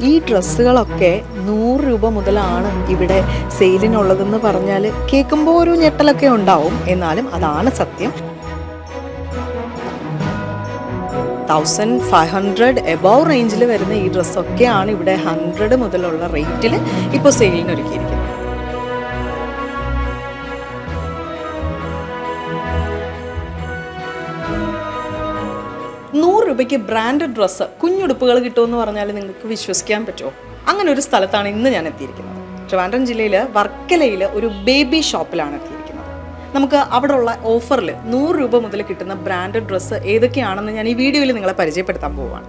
ഈ ഡ്രസ്സുകളൊക്കെ നൂറ് രൂപ മുതലാണ് ഇവിടെ സെയിലിനുള്ളതെന്ന് പറഞ്ഞാൽ കേൾക്കുമ്പോൾ ഒരു ഞെട്ടലൊക്കെ ഉണ്ടാവും. എന്നാലും അതാണ് സത്യം. തൗസൻഡ് ഫൈവ് ഹൺഡ്രഡ് എബവ് റേഞ്ചിൽ വരുന്ന ഈ ഡ്രസ്സൊക്കെയാണ് ഇവിടെ ഹൺഡ്രഡ് മുതലുള്ള റേറ്റിൽ ഇപ്പോൾ സെയിലിന് രൂപയ്ക്ക് ബ്രാൻഡഡ് ഡ്രസ്സ് കുഞ്ഞുടുപ്പുകൾ കിട്ടുമെന്ന് പറഞ്ഞാൽ നിങ്ങൾക്ക് വിശ്വസിക്കാൻ പറ്റുമോ? അങ്ങനെ ഒരു സ്ഥലത്താണ് ഇന്ന് ഞാൻ എത്തിയിരിക്കുന്നത്. ട്രിവാൻഡ്രം ജില്ലയിൽ വർക്കലയിൽ ഒരു ബേബി ഷോപ്പിലാണ് എത്തിയിരിക്കുന്നത്. നമുക്ക് അവിടെയുള്ള ഓഫറിൽ നൂറ് രൂപ മുതൽ കിട്ടുന്ന ബ്രാൻഡഡ് ഡ്രസ്സ് ഏതൊക്കെയാണെന്ന് ഞാൻ ഈ വീഡിയോയിൽ നിങ്ങളെ പരിചയപ്പെടുത്താൻ പോവുകയാണ്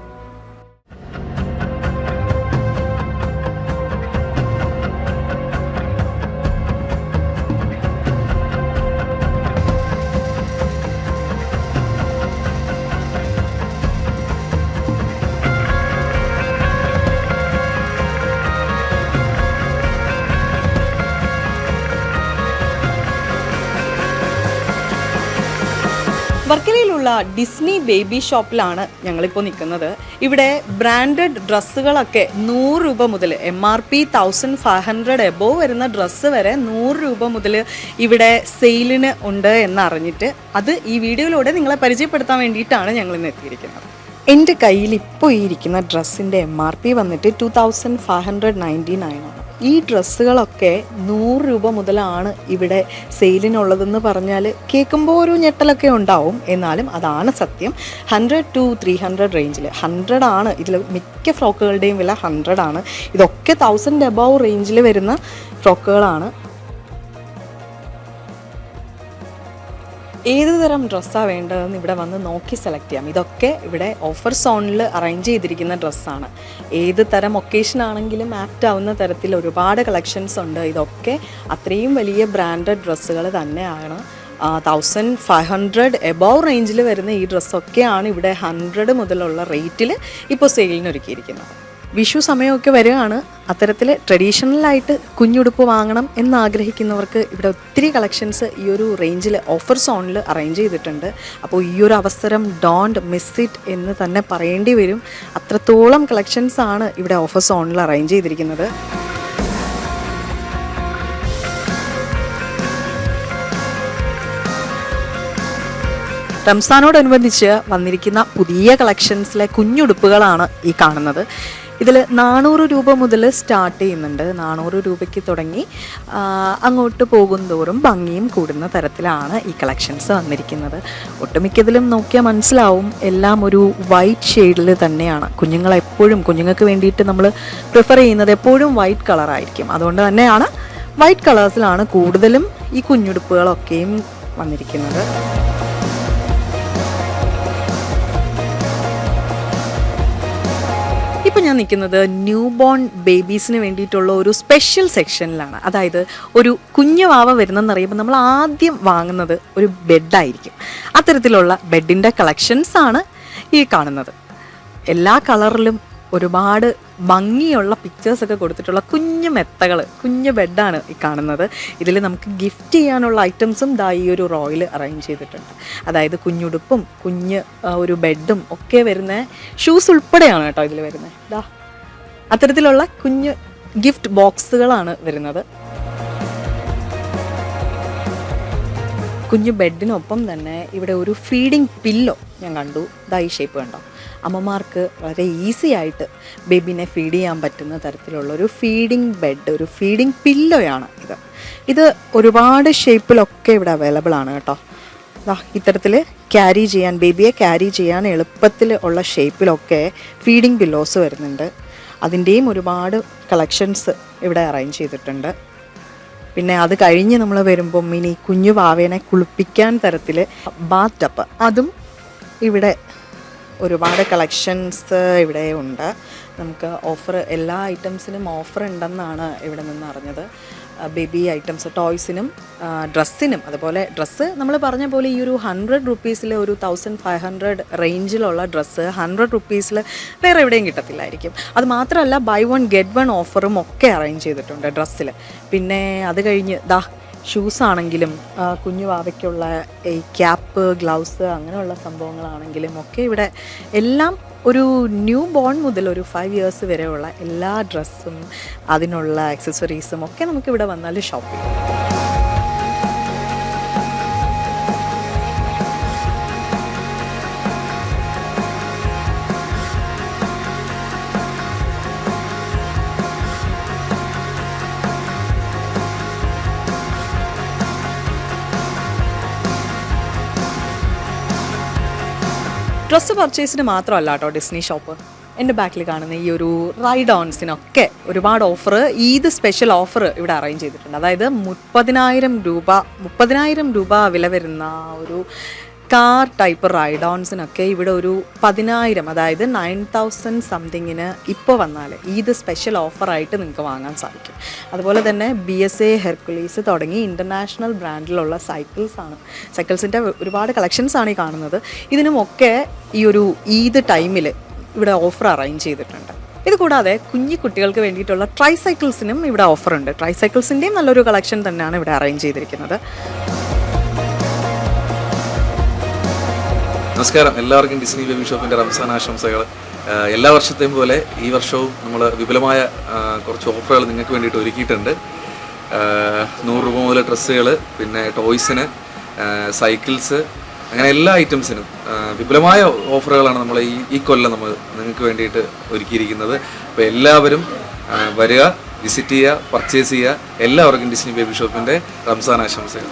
വർക്കലയിലുള്ള ഡിസ്നി ബേബി ഷോപ്പിലാണ് ഞങ്ങളിപ്പോൾ നിൽക്കുന്നത്. ഇവിടെ ബ്രാൻഡഡ് ഡ്രസ്സുകളൊക്കെ നൂറ് രൂപ മുതൽ M R P thousand five hundred above വരുന്ന ഡ്രസ്സ് വരെ നൂറ് രൂപ മുതൽ ഇവിടെ സെയിലിന് ഉണ്ട് എന്നറിഞ്ഞിട്ട് അത് ഈ വീഡിയോയിലൂടെ നിങ്ങളെ പരിചയപ്പെടുത്താൻ വേണ്ടിയിട്ടാണ് ഞങ്ങൾ ഇന്ന് എത്തിയിരിക്കുന്നത്. എന്റെ കയ്യിൽ ഇപ്പോൾ ഇരിക്കുന്ന ഡ്രസ്സിന്റെ എം ആർ പി വന്നിട്ട് two thousand five hundred ninety nine ആണ്. ഈ ഡ്രസ്സുകളൊക്കെ നൂറ് രൂപ മുതലാണ് ഇവിടെ സെയിലിനുള്ളതെന്ന് പറഞ്ഞാൽ കേൾക്കുമ്പോൾ ഒരു ഞെട്ടലൊക്കെ ഉണ്ടാവും. എന്നാലും അതാണ് സത്യം. ഹൺഡ്രഡ് ടു ത്രീ ഹൺഡ്രഡ് റേഞ്ചിൽ ഹൺഡ്രഡ് ആണ്. ഇതിൽ മിക്ക ഫ്രോക്കുകളുടെയും വില ഹൺഡ്രഡ് ആണ്. ഇതൊക്കെ തൗസൻഡ് എബവ് റേഞ്ചിൽ വരുന്ന ഫ്രോക്കുകളാണ്. ഏത് തരം ഡ്രസ്സാണ് വേണ്ടതെന്ന് ഇവിടെ വന്ന് നോക്കി സെലക്ട് ചെയ്യാം. ഇതൊക്കെ ഇവിടെ ഓഫർ സോണിൽ അറേഞ്ച് ചെയ്തിരിക്കുന്ന ഡ്രസ്സാണ്. ഏത് തരം ഒക്കേഷൻ ആണെങ്കിലും ആപ്റ്റ് ആവുന്ന തരത്തിൽ ഒരുപാട് കളക്ഷൻസ് ഉണ്ട്. ഇതൊക്കെ അത്രയും വലിയ ബ്രാൻഡഡ് ഡ്രസ്സുകൾ തന്നെയാണ്. തൗസൻഡ് ഫൈവ് ഹൺഡ്രഡ് എബോവ് റേഞ്ചിൽ വരുന്ന ഈ ഡ്രസ്സൊക്കെയാണ് ഇവിടെ ഹൺഡ്രഡ് മുതലുള്ള റേറ്റിൽ ഇപ്പോൾ സെയിലിന് ഒരുക്കിയിരിക്കുന്നത്. വിഷു സമയമൊക്കെ വരികയാണ്. അത്തരത്തിൽ ട്രഡീഷണലായിട്ട് കുഞ്ഞുടുപ്പ് വാങ്ങണം എന്നാഗ്രഹിക്കുന്നവർക്ക് ഇവിടെ ഒത്തിരി കളക്ഷൻസ് ഈ ഒരു റേഞ്ചിൽ ഓഫർ സോണിൽ അറേഞ്ച് ചെയ്തിട്ടുണ്ട്. അപ്പോൾ ഈ ഒരു അവസരം ഡോണ്ട് മിസ് ഇറ്റ് എന്ന് തന്നെ പറയേണ്ടി വരും. അത്രത്തോളം കളക്ഷൻസ് ആണ് ഇവിടെ ഓഫർ സോണിൽ അറേഞ്ച് ചെയ്തിരിക്കുന്നത്. റംസാനോടനുബന്ധിച്ച് വന്നിരിക്കുന്ന പുതിയ കളക്ഷൻസിലെ കുഞ്ഞുടുപ്പുകളാണ് ഈ കാണുന്നത്. ഇതിൽ നാനൂറ് രൂപ മുതൽ സ്റ്റാർട്ട് ചെയ്യുന്നുണ്ട്. നാനൂറ് രൂപയ്ക്ക് തുടങ്ങി അങ്ങോട്ട് പോകും തോറും ഭംഗിയും കൂടുന്ന തരത്തിലാണ് ഈ കളക്ഷൻസ് വന്നിരിക്കുന്നത്. ഒട്ടുമിക്കതിലും നോക്കിയാൽ മനസ്സിലാവും എല്ലാം ഒരു വൈറ്റ് ഷെയ്ഡിൽ തന്നെയാണ്. കുഞ്ഞുങ്ങൾ എപ്പോഴും കുഞ്ഞുങ്ങൾക്ക് വേണ്ടിയിട്ട് നമ്മൾ പ്രിഫർ ചെയ്യുന്നത് എപ്പോഴും വൈറ്റ് കളറായിരിക്കും അതുകൊണ്ട് തന്നെയാണ് വൈറ്റ് കളേഴ്സിലാണ് കൂടുതലും ഈ കുഞ്ഞുടുപ്പുകളൊക്കെയും വന്നിരിക്കുന്നത്. ഇപ്പം ഞാൻ നിൽക്കുന്നത് ന്യൂ ബോൺ ബേബീസിന് വേണ്ടിയിട്ടുള്ള ഒരു സ്പെഷ്യൽ സെക്ഷനിലാണ് അതായത് ഒരു കുഞ്ഞു വാവ വരുന്നെന്നറിയുമ്പോൾ നമ്മൾ ആദ്യം വാങ്ങുന്നത് ഒരു ബെഡായിരിക്കും അത്തരത്തിലുള്ള ബെഡിന്റെ കളക്ഷൻസ് ആണ് ഈ കാണുന്നത്. എല്ലാ കളറിലും ഒരുപാട് ഭംഗിയുള്ള പിക്ചേഴ്സൊക്കെ കൊടുത്തിട്ടുള്ള കുഞ്ഞു മെത്തകൾ കുഞ്ഞു ബെഡാണ് ഈ കാണുന്നത്. ഇതിൽ നമുക്ക് ഗിഫ്റ്റ് ചെയ്യാനുള്ള ഐറ്റംസും ദാ ഈ ഒരു റോയിൽ അറേഞ്ച് ചെയ്തിട്ടുണ്ട്. അതായത് കുഞ്ഞുടുപ്പും കുഞ്ഞ് ഒരു ബെഡും ഒക്കെ വരുന്ന ഷൂസ് ഉൾപ്പെടെയാണ് കേട്ടോ ഇതിൽ വരുന്നത്. ദാ അത്തരത്തിലുള്ള കുഞ്ഞ് ഗിഫ്റ്റ് ബോക്സുകളാണ് വരുന്നത്. കുഞ്ഞു ബെഡിനൊപ്പം തന്നെ ഇവിടെ ഒരു ഫീഡിങ് പില്ലോ ഞാൻ കണ്ടു. ദാ ഈ ഷേപ്പ് കണ്ടോ? അമ്മമാർക്ക് വളരെ ഈസി ആയിട്ട് ബേബിനെ ഫീഡ് ചെയ്യാൻ പറ്റുന്ന തരത്തിലുള്ള ഒരു ഫീഡിങ് ബെഡ് ഒരു ഫീഡിങ് പില്ലോയാണ് ഇത്. ഇത് ഒരുപാട് ഷേപ്പിലൊക്കെ ഇവിടെ അവൈലബിൾ ആണ് കേട്ടോ. ഇത്തരത്തിൽ ക്യാരി ചെയ്യാൻ ബേബിയെ ക്യാരി ചെയ്യാൻ എളുപ്പത്തിൽ ഉള്ള ഷേപ്പിലൊക്കെ ഫീഡിങ് പില്ലോസ് വരുന്നുണ്ട്. അതിന്റെയും ഒരുപാട് കളക്ഷൻസ് ഇവിടെ അറേഞ്ച് ചെയ്തിട്ടുണ്ട്. പിന്നെ അത് കഴിഞ്ഞ് നമ്മൾ വരുമ്പം ഇനി കുഞ്ഞു വാവേനെ കുളിപ്പിക്കാൻ തരത്തിൽ ബാത്ത് അതും ഇവിടെ ഒരുപാട് കളക്ഷൻസ് ഇവിടെ ഉണ്ട്. നമുക്ക് ഓഫർ എല്ലാ ഐറ്റംസിനും ഓഫർ ഉണ്ടെന്നാണ് ഇവിടെ നിന്ന് അറിഞ്ഞത്. ബേബി ഐറ്റംസ് ടോയ്സിനും ഡ്രസ്സിനും അതുപോലെ ഡ്രസ്സ് നമ്മൾ പറഞ്ഞ പോലെ ഈ ഒരു ഹൺഡ്രഡ് റുപ്പീസിൽ ഒരു തൗസൻഡ് ഫൈവ് ഹൺഡ്രഡ് റേഞ്ചിലുള്ള ഡ്രസ്സ് ഹൺഡ്രഡ് റുപ്പീസിൽ വേറെ എവിടെയും കിട്ടത്തില്ലായിരിക്കും. അത് മാത്രമല്ല ബൈ വൺ ഗെറ്റ് വൺ ഓഫറും ഒക്കെ അറേഞ്ച് ചെയ്തിട്ടുണ്ട് ഡ്രസ്സിൽ പിന്നെ അത് കഴിഞ്ഞ് ദാ ഷൂസ് ആണെങ്കിലും കുഞ്ഞു വാവയ്ക്കുള്ള ഈ ക്യാപ്പ് ഗ്ലൗസ് അങ്ങനെയുള്ള സംഭവങ്ങളാണെങ്കിലും ഒക്കെ ഇവിടെ എല്ലാം ഒരു ന്യൂ ബോൺ മുതൽ ഒരു ഫൈവ് ഇയേഴ്സ് വരെയുള്ള എല്ലാ ഡ്രസ്സും അതിനുള്ള ആക്സസറീസും ഒക്കെ നമുക്ക് ഇവിടെ വന്നാൽ ഷോപ്പ് ചെയ്യാം ഡ്രസ്സ് പർച്ചേസിന് മാത്രമല്ല കേട്ടോ ഡിസ്നി ഷോപ്പ് എന്റെ ബാക്കിൽ കാണുന്ന ഈ ഒരു റൈഡ് ഓൺസിനൊക്കെ ഒരുപാട് ഓഫർ ഈദ് സ്പെഷ്യൽ ഓഫർ ഇവിടെ അറേഞ്ച് ചെയ്തിട്ടുണ്ട്. അതായത് മുപ്പതിനായിരം രൂപ മുപ്പതിനായിരം രൂപ വില വരുന്ന ഒരു കാർ ടൈപ്പ് റൈഡ് ഓൺസിനൊക്കെ ഇവിടെ ഒരു പതിനായിരം അതായത് നയൻ തൗസൻഡ് സംതിങ്ങിന് ഇപ്പോൾ വന്നാൽ ഈദ് സ്പെഷ്യൽ ഓഫറായിട്ട് നിങ്ങൾക്ക് വാങ്ങാൻ സാധിക്കും. അതുപോലെ തന്നെ ബി എസ് എ ഹെർക്കുലീസ് തുടങ്ങി ഇന്റർനാഷണൽ ബ്രാൻഡിലുള്ള സൈക്കിൾസാണ് സൈക്കിൾസിന്റെ ഒരുപാട് കളക്ഷൻസാണ് ഈ കാണുന്നത്. ഇതിനുമൊക്കെ ഈ ഒരു ഈദ് ടൈമിൽ ഇവിടെ ഓഫർ അറേഞ്ച് ചെയ്തിട്ടുണ്ട്. ഇത് കൂടാതെ കുഞ്ഞു കുട്ടികൾക്ക് വേണ്ടിയിട്ടുള്ള ട്രൈസൈക്കിൾസിനും ഇവിടെ ഓഫറുണ്ട് ട്രൈസൈക്കിൾസിന്റെയും ട്രൈ നല്ലൊരു കളക്ഷൻ തന്നെയാണ് ഇവിടെ അറേഞ്ച് ചെയ്തിരിക്കുന്നത്. നമസ്കാരം. എല്ലാവർക്കും ഡിസ്നി ബേബി ഷോപ്പിന്റെ റംസാൻ ആശംസകൾ എല്ലാ വർഷത്തെയും പോലെ ഈ വർഷവും നമ്മൾ വിപുലമായ കുറച്ച് ഓഫറുകൾ നിങ്ങൾക്ക് വേണ്ടിയിട്ട് ഒരുക്കിയിട്ടുണ്ട്. നൂറ് രൂപ മുതൽ ഡ്രസ്സുകൾ പിന്നെ ടോയ്സിന് സൈക്കിൾസ് അങ്ങനെ എല്ലാ ഐറ്റംസിനും വിപുലമായ ഓഫറുകളാണ് നമ്മൾ ഈ ഈ കൊല്ലം നമ്മൾ നിങ്ങൾക്ക് വേണ്ടിയിട്ട് ഒരുക്കിയിരിക്കുന്നത്. അപ്പോൾ എല്ലാവരും വരിക വിസിറ്റ് ചെയ്യുക പർച്ചേസ് ചെയ്യുക. എല്ലാവർക്കും ഡിസ്നി ബേബി ഷോപ്പിന്റെ റംസാൻ ആശംസകൾ.